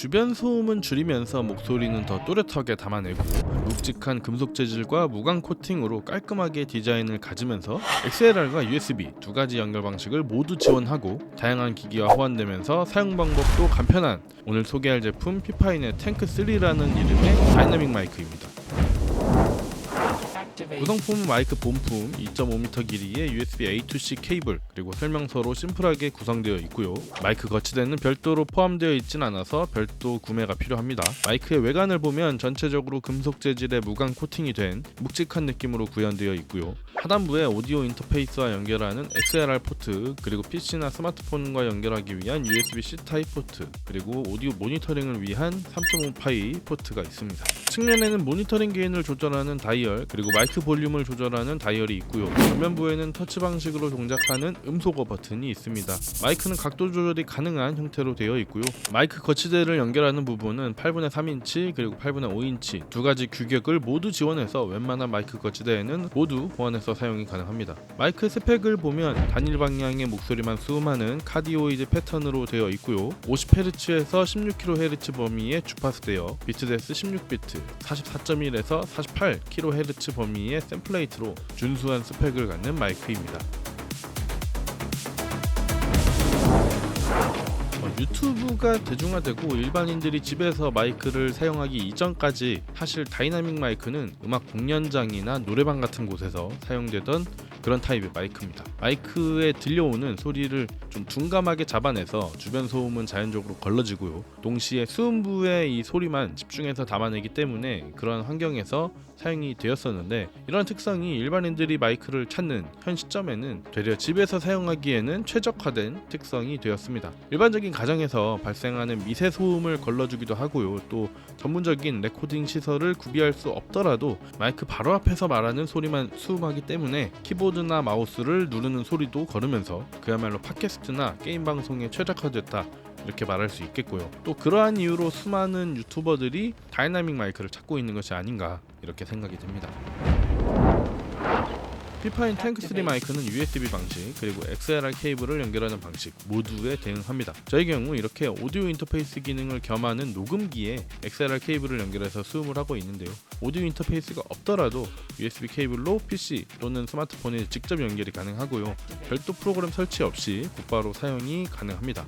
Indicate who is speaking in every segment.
Speaker 1: 주변 소음은 줄이면서 목소리는 더 또렷하게 담아내고 묵직한 금속 재질과 무광 코팅으로 깔끔하게 디자인을 가지면서 XLR과 USB 두 가지 연결 방식을 모두 지원하고 다양한 기기와 호환되면서 사용 방법도 간편한 오늘 소개할 제품 피파인의 탱크 3라는 이름의 다이나믹 마이크입니다. 구성품은 마이크 본품 2.5m 길이의 USB A to-C 케이블 그리고 설명서로 심플하게 구성되어 있고요. 마이크 거치대는 별도로 포함되어 있진 않아서 별도 구매가 필요합니다. 마이크의 외관을 보면 전체적으로 금속 재질의 무광 코팅이 된 묵직한 느낌으로 구현되어 있고요. 하단부에 오디오 인터페이스와 연결하는 XLR 포트 그리고 PC나 스마트폰과 연결하기 위한 USB-C 타입 포트 그리고 오디오 모니터링을 위한 3.5파이 포트가 있습니다. 측면에는 모니터링 게인을 조절하는 다이얼 그리고 마이크 볼륨을 조절하는 다이얼이 있고요. 전면부에는 터치 방식으로 동작하는 음소거 버튼이 있습니다. 마이크는 각도 조절이 가능한 형태로 되어 있고요. 마이크 거치대를 연결하는 부분은 8분의 3인치 그리고 8분의 5인치 두 가지 규격을 모두 지원해서 웬만한 마이크 거치대에는 모두 보완해서 사용이 가능합니다. 마이크 스펙을 보면 단일 방향의 목소리만 수음하는 카디오이드 패턴으로 되어 있고요. 50Hz에서 16kHz 범위의 주파수대여 비트데스 16비트, 44.1에서 48kHz 범위 의 샘플레이트로 준수한 스펙을 갖는 마이크입니다. 어, 유튜브가 대중화되고 일반인들이 집에서 마이크를 사용하기 이전까지 사실 다이나믹 마이크는 음악 공연장이나 노래방 같은 곳에서 사용되던 그런 타입의 마이크입니다. 마이크에 들려오는 소리를 좀 둔감하게 잡아내서 주변 소음은 자연적으로 걸러지고요. 동시에 수음부의 이 소리만 집중해서 담아내기 때문에 그런 환경에서 사용이 되었었는데 이런 특성이 일반인들이 마이크를 찾는 현 시점에는 되려 집에서 사용하기에는 최적화된 특성이 되었습니다. 일반적인 가정에서 발생하는 미세 소음을 걸러주기도 하고요. 또 전문적인 레코딩 시설을 구비할 수 없더라도 마이크 바로 앞에서 말하는 소리만 수음하기 때문에 키보드 나 마우스를 누르는 소리도 걸으면서 그야말로 팟캐스트나 게임 방송에 최적화됐다. 이렇게 말할 수 있겠고요. 또 그러한 이유로 수많은 유튜버들이 다이나믹 마이크를 찾고 있는 것이 아닌가 이렇게 생각이 됩니다. 피파인 탱크3 마이크는 USB 방식 그리고 XLR 케이블을 연결하는 방식 모두에 대응합니다. 저의 경우 이렇게 오디오 인터페이스 기능을 겸하는 녹음기에 XLR 케이블을 연결해서 수음을 하고 있는데요. 오디오 인터페이스가 없더라도 USB 케이블로 PC 또는 스마트폰에 직접 연결이 가능하고요. 별도 프로그램 설치 없이 곧바로 사용이 가능합니다.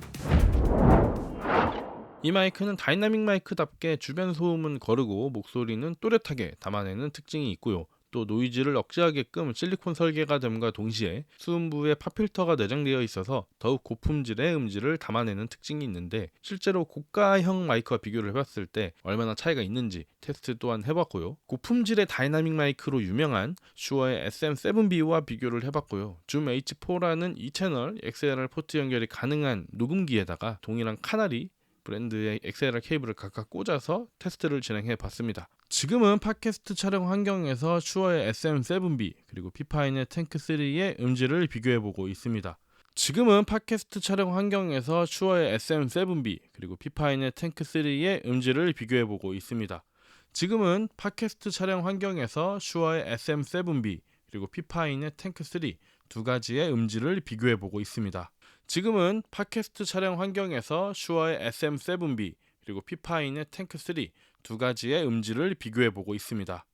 Speaker 1: 이 마이크는 다이나믹 마이크답게 주변 소음은 거르고 목소리는 또렷하게 담아내는 특징이 있고요. 또 노이즈를 억제하게끔 실리콘 설계가 됨과 동시에 수음부에 팝필터가 내장되어 있어서 더욱 고품질의 음질을 담아내는 특징이 있는데 실제로 고가형 마이크와 비교를 해봤을 때 얼마나 차이가 있는지 테스트 또한 해봤고요. 고품질의 다이나믹 마이크로 유명한 슈어의 SM7B와 비교를 해봤고요. 줌 H4라는 2채널 XLR 포트 연결이 가능한 녹음기에다가 동일한 카나리 브랜드의 XLR 케이블을 각각 꽂아서 테스트를 진행해 봤습니다. 지금은 팟캐스트 촬영 환경에서 슈어의 SM7B 그리고 피파인의 탱크3의 음질을 비교해 보고 있습니다. 지금은 팟캐스트 촬영 환경에서 슈어의 SM7B 그리고 피파인의 탱크3의 음질을 비교해 보고 있습니다. 지금은 팟캐스트 촬영 환경에서 슈어의 SM7B 그리고 피파인의 탱크3 두 가지의 음질을 비교해 보고 있습니다. 지금은 팟캐스트 촬영 환경에서 슈어의 SM7B 그리고 피파인의 탱크3 두 가지의 음질을 비교해 보고 있습니다.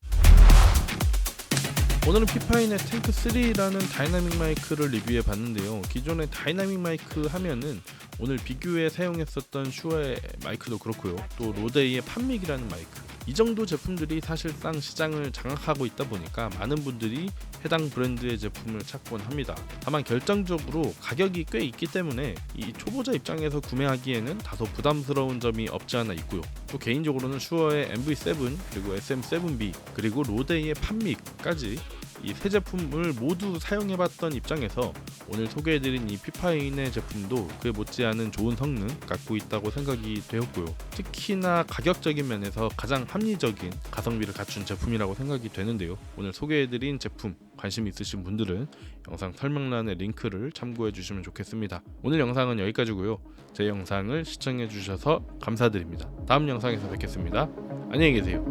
Speaker 1: 오늘은 피파인의 탱크 3라는 다이나믹 마이크를 리뷰해 봤는데요. 기존의 다이나믹 마이크 하면은 오늘 비교에 사용했었던 슈어의 마이크도 그렇고요. 또 로데이의 판믹이라는 마이크. 이 정도 제품들이 사실상 시장을 장악하고 있다 보니까 많은 분들이 해당 브랜드의 제품을 찾곤 합니다. 다만 결정적으로 가격이 꽤 있기 때문에 이 초보자 입장에서 구매하기에는 다소 부담스러운 점이 없지 않아 있고요. 또 개인적으로는 슈어의 MV7 그리고 SM7B 그리고 로데이의 판믹까지 이 세 제품을 모두 사용해봤던 입장에서 오늘 소개해드린 이 피파인의 제품도 그에 못지않은 좋은 성능 갖고 있다고 생각이 되었고요. 특히나 가격적인 면에서 가장 합리적인 가성비를 갖춘 제품이라고 생각이 되는데요. 오늘 소개해드린 제품 관심 있으신 분들은 영상 설명란의 링크를 참고해 주시면 좋겠습니다. 오늘 영상은 여기까지고요. 제 영상을 시청해 주셔서 감사드립니다. 다음 영상에서 뵙겠습니다. 안녕히 계세요.